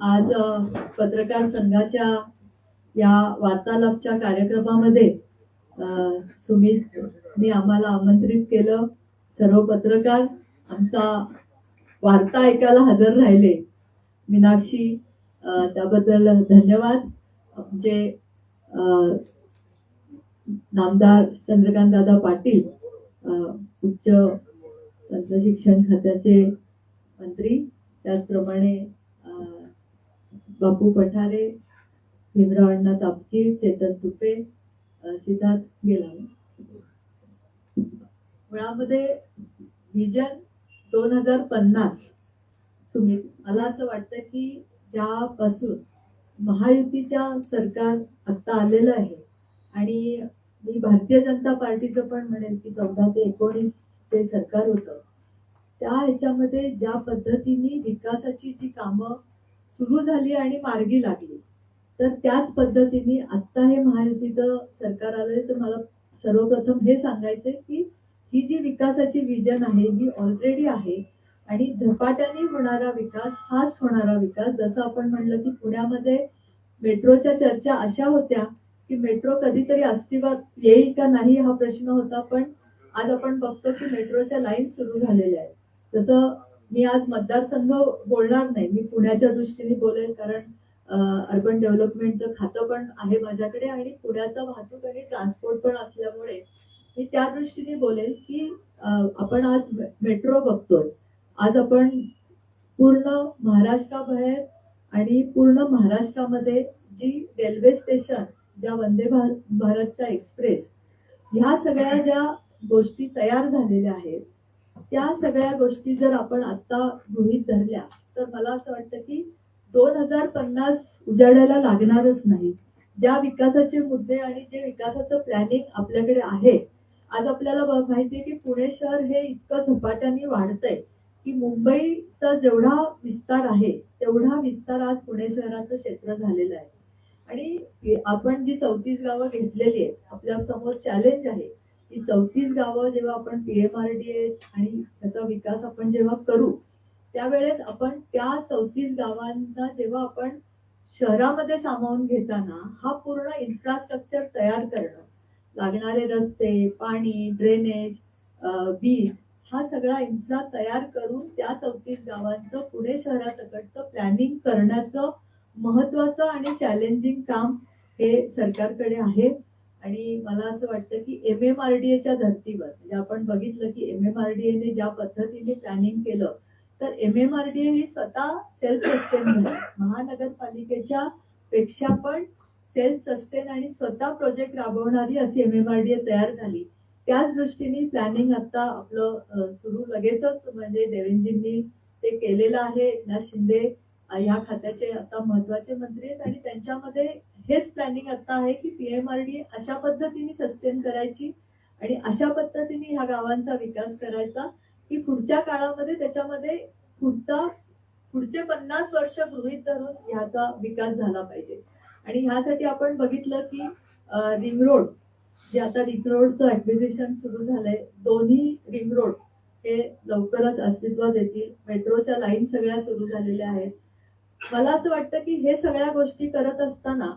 आज पत्रकार संघाच्या या वार्तालापच्या कार्यक्रमामध्ये सुमितनी आम्हाला आमंत्रित केलं. सर्व पत्रकार आमचा वार्ता ऐकायला हजर राहिले. मीनाक्षी त्याबद्दल धन्यवाद. आमचे नामदार चंद्रकांत दादा पाटील उच्च तंत्रशिक्षण खात्याचे मंत्री त्याचप्रमाणे बापू पठारे भीमराव अण्णा तापकीर चेतन तुपे सिद्धार्थ गेला मुळामध्ये विजन दोन हजार पन्नास. सुमित मला असं वाटतं की ज्यापासून महायुतीच्या सरकार आता आलेलं आहे आणि मी भारतीय जनता पार्टीचं पण म्हणेल की चौदा ते एकोणीस जे सरकार होतं त्या ह्याच्यामध्ये ज्या पद्धतीने विकासाची जी कामं सुरू झाली आणि मार्गी लागली. तर त्याच पद्धतीने आत्ता हे महायुतीचं सरकार आलंय. तर मला सर्वप्रथम हे सांगायचंय की ही जी विकासाची विजन आहे ही ऑलरेडी आहे आणि झपाट्याने होणारा विकास फास्ट होणारा विकास जसं आपण म्हणलं की पुण्यामध्ये मेट्रोच्या चर्चा अशा होत्या की मेट्रो कधीतरी अस्तित्वात येईल का नाही हा प्रश्न होता. पण आज आपण बघतो की मेट्रोच्या लाईन सुरू झालेल्या आहेत. जसं मी आज मतदारसंघ बोलणार नाही. मी पुण्याच्या दृष्टीने बोलेल कारण अर्बन डेव्हलपमेंटचं खातं पण आहे माझ्याकडे आणि पुण्याचा वाहतूक आणि ट्रान्सपोर्ट पण असल्यामुळे मी त्या दृष्टीने बोलेल की आपण आज मेट्रो बघतोय. आज आपण पूर्ण महाराष्ट्राबाहेर आणि पूर्ण महाराष्ट्रामध्ये जी रेल्वे स्टेशन ज्या वंदे भारतच्या एक्सप्रेस ह्या सगळ्या ज्या गोष्टी तयार झालेल्या आहेत त्या सगळ्या गोष्टी जर आपण आता गृहीत धरल्या तर मला असं वाटतं की दोन हजार पन्नास उजाडायला लागणारच नाही. ज्या विकासाचे मुद्दे आणि जे विकासाचं प्लॅनिंग आपल्याकडे आहे आज आपल्याला माहिती आहे की पुणे शहर हे इतकं झपाट्याने वाढतंय की मुंबईचा जेवढा विस्तार आहे तेवढा विस्तार आज पुणे शहराचं क्षेत्र झालेलं आहे. आणि आपण जी चौतीस गावं घेतलेली आहेत आपल्यासमोर चॅलेंज आहे की चौतीस गावं जेव्हा आपण पीएमआरडीए आणि त्याचा विकास आपण जेव्हा करू त्यावेळेस आपण त्या चौतीस गावांना जेव्हा आपण शहरामध्ये सामावून घेताना हा पूर्ण इन्फ्रास्ट्रक्चर तयार करणं लागणारे रस्ते पाणी ड्रेनेज वीज हा सगळा इन्फ्रा तयार करून त्या चौतीस गावांचं पुणे शहरासकटचं प्लॅनिंग करण्याचं महत्वाचं आणि चॅलेंजिंग काम हे सरकारकडे आहे. आणि मला असं वाटतं की एम एम आर डी एच्या धर्तीवर म्हणजे आपण बघितलं की एम एम आर डी एने ज्या पद्धतीने प्लॅनिंग केलं तर M M R D A ही स्वतः सेल्फ सस्टेन झाली. महानगरपालिकेच्या पेक्षा पण सेल्फ सस्टेन आणि स्वतः प्रोजेक्ट राबवणारी अशी M M R D A तयार झाली. त्याच दृष्टीने प्लॅनिंग आता आपलं सुरू लगेचच म्हणजे देवेंजींनी ते केलेलं आहे. एकनाथ शिंदे या खात्याचे आता महत्त्वाचे मंत्री आहेत आणि त्यांच्यामध्ये हेच प्लॅनिंग आता आहे की पीएमआरडी अशा पद्धतीने सस्टेन करायची आणि अशा पद्धतीने ह्या गावांचा विकास करायचा की पुढच्या काळामध्ये त्याच्यामध्ये पुढचा पुढचे पन्नास वर्ष गृहीत धरून ह्याचा विकास झाला पाहिजे. आणि ह्यासाठी आपण बघितलं की रिंग रोड जे आता रिंग रोडचं ऍक्विजिशन सुरू झालंय दोन्ही रिंग रोड हे लवकरच अस्तित्वात येतील. मेट्रोच्या लाईन सगळ्या सुरू झालेल्या आहेत. मला असं वाटतं की हे सगळ्या गोष्टी करत असताना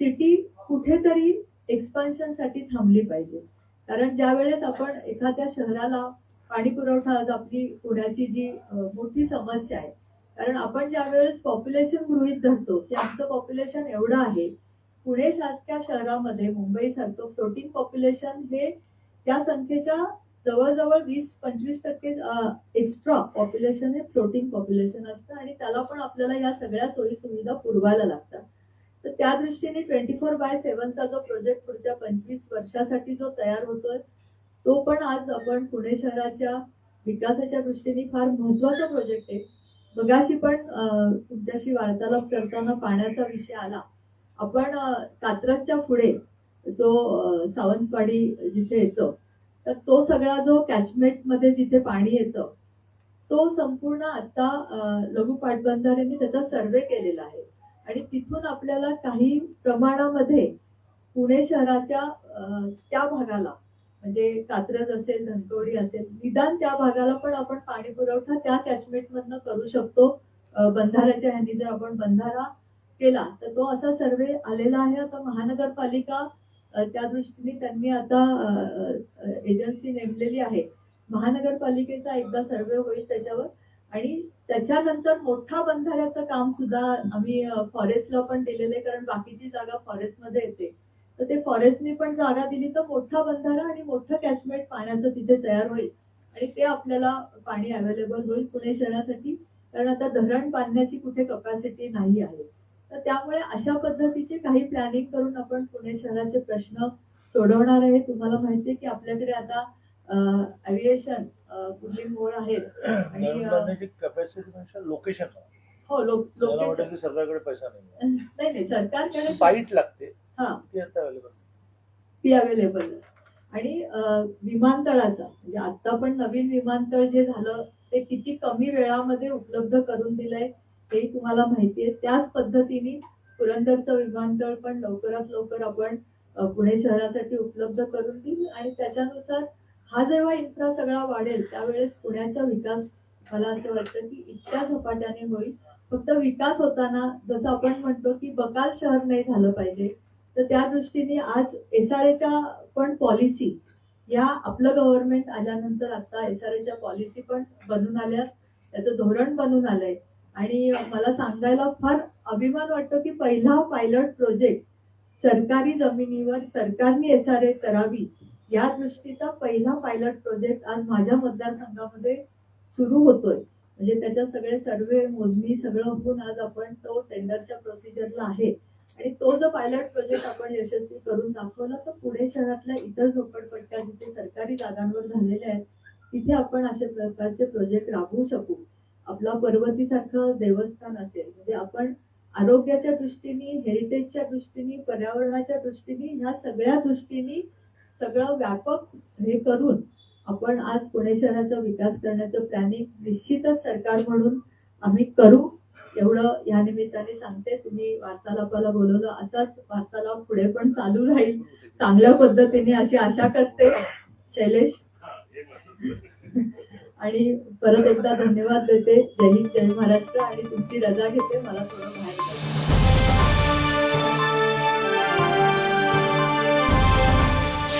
सिटी कुठेतरी एक्सपान्शनसाठी थांबली पाहिजे. कारण ज्या वेळेस आपण एखाद्या शहराला पाणी पुरवठा आज आपली पुण्याची जी मोठी समस्या आहे कारण आपण ज्या वेळेस पॉप्युलेशन गृहीत धरतो की आमचं पॉप्युलेशन एवढं आहे पुणे सारख्या शहरामध्ये मुंबई सारखं फ्लोटिंग पॉप्युलेशन हे त्या संख्येच्या जवळजवळ वीस पंचवीस टक्के एक्स्ट्रा पॉप्युलेशन हे फ्लोटिंग पॉप्युलेशन असतं आणि त्याला पण आपल्याला या सगळ्या सोयी सुविधा पुरवायला लागतात. तर त्या दृष्टीने ट्वेंटी फोर बाय सेव्हनचा जो प्रोजेक्ट पुढच्या पंचवीस वर्षासाठी जो तयार होतोय तो पण आज आपण पुणे शहराच्या विकासाच्या दृष्टीने फार महत्त्वाचा प्रोजेक्ट आहे. मगाशी पण तुमच्याशी वार्तालाप करताना पाण्याचा विषय आला. आपण कात्रजच्या पुढे जो सावंतवाडी जिथे येतो तर तो सगळा जो कॅचमेंटमध्ये जिथे पाणी येतं तो संपूर्ण आता लघु पाटबंधाऱ्यांनी त्याचा सर्वे केलेला आहे. आणि तिथून आपल्याला काही प्रमाणामध्ये पुणे शहराच्या त्या भागाला म्हणजे कात्रज असेल धनकवडी असेल निदान त्या भागाला पण आपण पाणी पुरवठा त्या कॅचमेंटमधनं करू शकतो. बंधाऱ्याच्या ह्यांनी जर आपण बंधारा केला तर तो असा सर्वे आलेला आहे. आता महानगरपालिका त्या दृष्टीने त्यांनी आता एजन्सी नेमलेली आहे. महानगरपालिकेचा एकदा सर्वे होईल त्याच्यावर. आणि त्याच्यानंतर मोठा बंधाऱ्याचं काम सुद्धा आम्ही फॉरेस्टला पण दिलेलं आहे कारण बाकीची जागा फॉरेस्टमध्ये येते. तर ते फॉरेस्टने पण जागा दिली तर मोठा बंधारा आणि मोठं कॅचमेंट पाण्याचं तिथे तयार होईल. आणि ते आपल्याला पाणी अवेलेबल होईल पुणे शहरासाठी कारण आता धरण बांधण्याची कुठे कपॅसिटी नाही आहे. तर त्यामुळे अशा पद्धतीचे काही प्लॅनिंग करून आपण पुणे शहराचे प्रश्न सोडवणार आहे. तुम्हाला माहिती आहे की आपल्याकडे आता अविएशन कुठली मोड आहेत आणि कॅपॅसिटी लोकेशन हो लोकेशन सरकारकडे पैसा नाही नाही सरकारकडे साईट लागते. हा. ती आता अवेलेबल ती अवेलेबल आणि विमानतळाचा म्हणजे आता पण नवीन विमानतळ जे झालं ते किती कमी वेळामध्ये उपलब्ध करून दिलंय हेही तुम्हाला माहिती आहे. त्याच पद्धतीने पुरंदरचं विमानतळ पण लवकरात लवकर आपण पुणे शहरासाठी उपलब्ध करून देईल. आणि त्याच्यानुसार हा जेव्हा इन्फ्रा सगळा वाढेल त्यावेळेस पुण्याचा विकास मला असं वाटतं की इतक्या झपाट्याने होईल. फक्त विकास होताना जसं आपण म्हणतो की बकाल शहर नाही झालं पाहिजे तर त्या दृष्टीने आज एस आर पण पॉलिसी या आपलं गव्हर्नमेंट आल्यानंतर आता एस आर पॉलिसी पण बनून आल्या त्याचं धोरण बनून आलंय. आणि मला सांगायला फार अभिमान वाटतो की पहिला पायलट प्रोजेक्ट सरकारी जमिनीवर सरकारने एस आर ए करावी. या दृष्टीचा पहिला पायलट प्रोजेक्ट आज माझ्या मतदारसंघामध्ये सुरू होतोय. म्हणजे त्याच्या सगळे सर्वे मोजणी सगळं होऊन आज आपण तो टेंडरच्या प्रोसिजरला आहे. आणि तो जो पायलट प्रोजेक्ट आपण यशस्वी करून दाखवला तर पुणे शहरातल्या इतर झोपडपट्ट्या जिथे सरकारी जागांवर झालेल्या आहेत तिथे आपण अशा प्रकारचे प्रोजेक्ट राबवू शकू. आपला पर्वतीसारखं देवस्थान असेल म्हणजे आपण आरोग्याच्या दृष्टीने हेरिटेजच्या दृष्टीने पर्यावरणाच्या दृष्टीने ह्या सगळ्या दृष्टीने सगळं व्यापक हे करून आपण आज पुणे शहराचा विकास करण्याचं प्लॅनिंग निश्चितच सरकार म्हणून आम्ही करू. एवढं या निमित्ताने सांगते. तुम्ही वार्तालापाला बोलवलं असाच वार्तालाप पुढे पण चालू राहील. चांगल्या पद्धतीने अशी आशा करते. शैलेश. आणि परत एकदा धन्यवाद देते. जय हिंद जय महाराष्ट्र. आणि तुमची रजा घेते. मला थोडं बाहेर